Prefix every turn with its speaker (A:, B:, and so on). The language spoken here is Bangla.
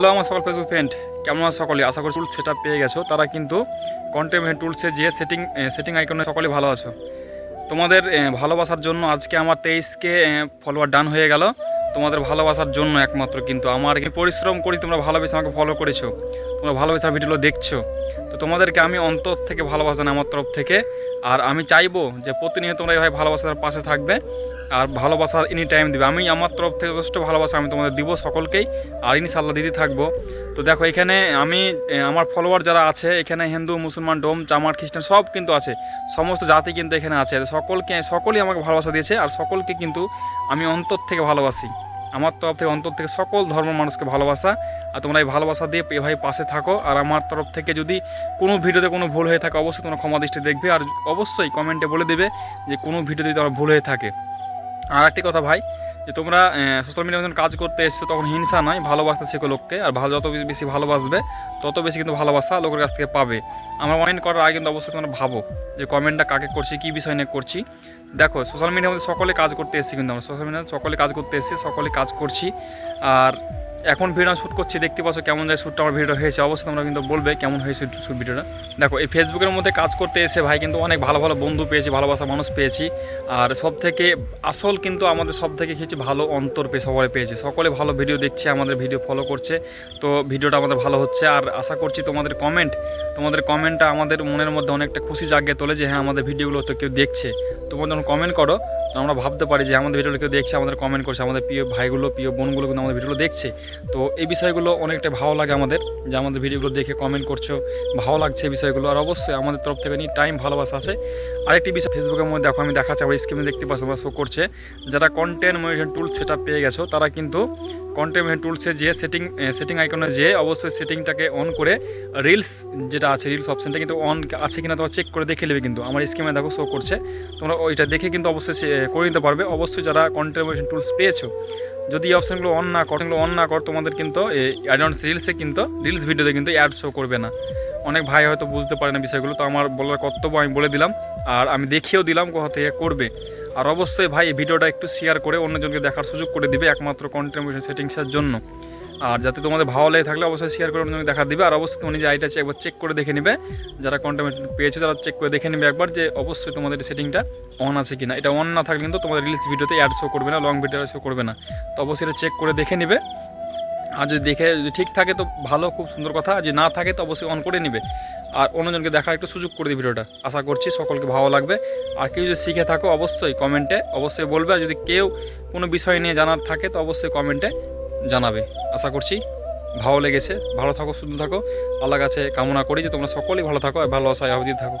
A: হ্যালো, আমার সকল ফেসবুক ফ্রেন্ড কেমন আছে সকলে? আশা করি টুল সেটা পেয়ে গেছো। তারা কিন্তু কন্টেন্ট টুলসে যে সেটিং সেটিং আইকনে সকলে ভালো আছো। তোমাদের ভালোবাসার জন্য আজকে আমার তেইশকে ফলোয়ার ডান হয়ে গেল। তোমাদের ভালোবাসার জন্য একমাত্র কিন্তু আমার পরিশ্রম করি, তোমরা ভালোবেসে আমাকে ফলো করেছ। তোমরা ভালোবাসার ভিডিওগুলো দেখছ। তো তোমাদেরকে আমি অন্তর থেকে ভালোবাসেন আমার তরফ থেকে, আর আমি চাইব যে প্রতিনিয়ত তোমরা এভাবে ভালোবাসার পাশে থাকবে। আর ভালোবাসা এনি টাইম দিবে। আমি আমার তরফ থেকে যথেষ্ট ভালোবাসা, আমি তোমাদের দিব সকলকেই, আর ইনশাল্লাহ দিতে থাকব। তো দেখো, এখানে আমি আমার ফলোয়ার যারা আছে, এখানে হিন্দু, মুসলমান, ডোম চামার খ্রিস্টান, সব কিন্তু আছে। সমস্ত জাতি কিন্তু এখানে আছে। সকলকে, সকলেই আমাকে ভালোবাসা দিয়েছে, আর সকলকে কিন্তু আমি অন্তর থেকে ভালোবাসি। আমার তরফ থেকে, অন্তর থেকে সকল ধর্ম মানুষকে ভালোবাসা, আর তোমরা এই ভালোবাসা দিয়ে এভাবে পাশে থাকো। আর আমার তরফ থেকে যদি কোনো ভিডিওতে কোনো ভুল হয়ে থাকে, অবশ্যই তোমরা ক্ষমা দৃষ্টি দেখবে, আর অবশ্যই কমেন্টে বলে দেবে যে কোনো ভিডিওতে তোমার ভুল হয়ে থাকে। আর একটি কথা ভাই, যে তোমরা সোশ্যাল মিডিয়া যখন কাজ করতে এসছো, তখন হিংসা নয় ভালোবাসতে শেখো লোককে, আর ভালো যত বেশি- ভালোবাসবে, তত বেশি কিন্তু ভালোবাসা লোকের কাছ থেকে পাবে। আমার কমেন্ট করার আগে কিন্তু অবশ্যই তোমরা ভাবো, যে কমেন্টটা কাকে করছি, কী বিষয় নিয়ে করছি। দেখো সোশ্যাল মিডিয়ার মধ্যে সকলে কাজ করতে এসেছি কিন্তু আমরা। সোশ্যাল মিডিয়ায় সকলে কাজ করতে এসেছি, সকলে কাজ করছি, আর এখন ভিডিও শ্যুট করছি, দেখতে পাচ্ছ কেমন যায় শ্যুটটা আমার ভিডিও হয়েছে। অবশ্যই তোমরা কিন্তু বলবে কেমন হয়েছে শ্যুট ভিডিওটা। দেখো, এই ফেসবুকের মধ্যে কাজ করতে এসে ভাই কিন্তু অনেক ভালো ভালো বন্ধু পেয়েছি ভালোবাসা মানুষ পেয়েছি। আর সব থেকে আসল কিন্তু আমাদের সব থেকে কিছু ভালো অন্তর পেয়ে সবাই পেয়েছে। সকলে ভালো ভিডিও দেখছে, আমাদের ভিডিও ফলো করছে। তো ভিডিওটা আমাদের ভালো হচ্ছে। আর আশা করছি তোমাদের কমেন্ট তোমাদের কমেন্টটা আমাদের মনের মধ্যে অনেকটা খুশি জাগিয়ে তোলে যে হ্যাঁ আমাদের ভিডিওগুলো তো কেউ দেখছে। তোমরা কমেন্ট করো আমরা ভাবতে পারি যে আমাদের ভিডিওগুলো কেউ দেখছে, আমাদের কমেন্ট করছে, আমাদের প্রিয় ভাইগুলো, প্রিয় বোনগুলো কিন্তু আমাদের ভিডিওগুলো দেখছে। তো এই বিষয়গুলো অনেকটা ভালো লাগে আমাদের, যে আমাদের ভিডিওগুলো দেখে কমেন্ট করছ, ভালো লাগছে এই বিষয়গুলো। আর অবশ্যই আমাদের তরফ থেকে নিয়ে টাইম ভালোবাসা আছে। আরেকটি বিষয় ফেসবুকের মধ্যে দেখো, আমি দেখাচ্ছি, আমার স্ক্রিনে দেখতে পাচ্ছি শো করছে। যারা কন্টেন্ট মনিটর টুল সেটা পেয়ে গেছো, তারা কিন্তু কন্টেন্ট টুলসে যে সেটিং সেটিং আইকনে যে অবশ্যই সেটিংটাকে অন করে রিলস যেটা আছে রিলস অপশনটা কিন্তু অন আছে কিনা তোমরা চেক করে দেখে নেবে কিন্তু। আমার স্ক্রিনে দেখো শো করছে। তোমরা ওইটা দেখে কিন্তু অবশ্যই করে নিতে পারবে। অবশ্যই যারা কন্টেন্ট টুলস পেয়েছ, যদি এই অপশানগুলো অন না করো অন না কর, তোমাদের কিন্তু অ্যাডভান্স রিলসে কিন্তু রিলস ভিডিওতে কিন্তু অ্যাড শো করবে না। অনেক ভাই হয়তো বুঝতে পারে না বিষয়গুলো, তো আমার বলার কর্তব্য আমি বলে দিলাম। আর আমি দেখিয়েও দিলাম কোথা থেকে করবে। আর অবশ্যই ভাই ভিডিওটা একটু শেয়ার করে অন্যজনকে দেখার সুযোগ করে দিবে একমাত্র কন্টেন্ট সেটিংসের জন্য। আর যাতে তোমাদের ভালো লেগে থাকলে অবশ্যই শেয়ার করে অন্যজনকে দেখা দিবে। আর অবশ্যই তুমি নিজে আইটা একবার চেক করে দেখে নেবে। যারা কন্টেন্ট পেয়েছে তারা চেক করে দেখে নেবে একবার যে অবশ্যই তোমাদের সেটিংটা অন আছে কিনা। এটা অন না থাকলে কিন্তু তোমাদের রিলস ভিডিওতে অ্যাড শো করবে না লং ভিডিও শো করবে না। তো অবশ্যই এটা চেক করে দেখে নিবে। আর যদি দেখে, যদি ঠিক থাকে তো ভালো, খুব সুন্দর কথা। আর যদি না থাকে তো অবশ্যই অন করে নিবে। আর অন্যজনকে দেখার একটু সুযোগ করে দিই ভিডিওটা। আশা করছি সকলকে ভালো লাগবে। আর কেউ যদি শিখে থাকো, অবশ্যই কমেন্টে অবশ্যই বলবে। আর যদি কেউ কোনো বিষয় নিয়ে জানার থাকে, তো অবশ্যই কমেন্টে জানাবে। আশা করছি ভালো লেগেছে। ভালো থাকো সুন্দর থাকো। আল্লাহ কাছে কামনা করি যে তোমরা সকলেই ভালো থাকো আর ভালো আশায় থাকো।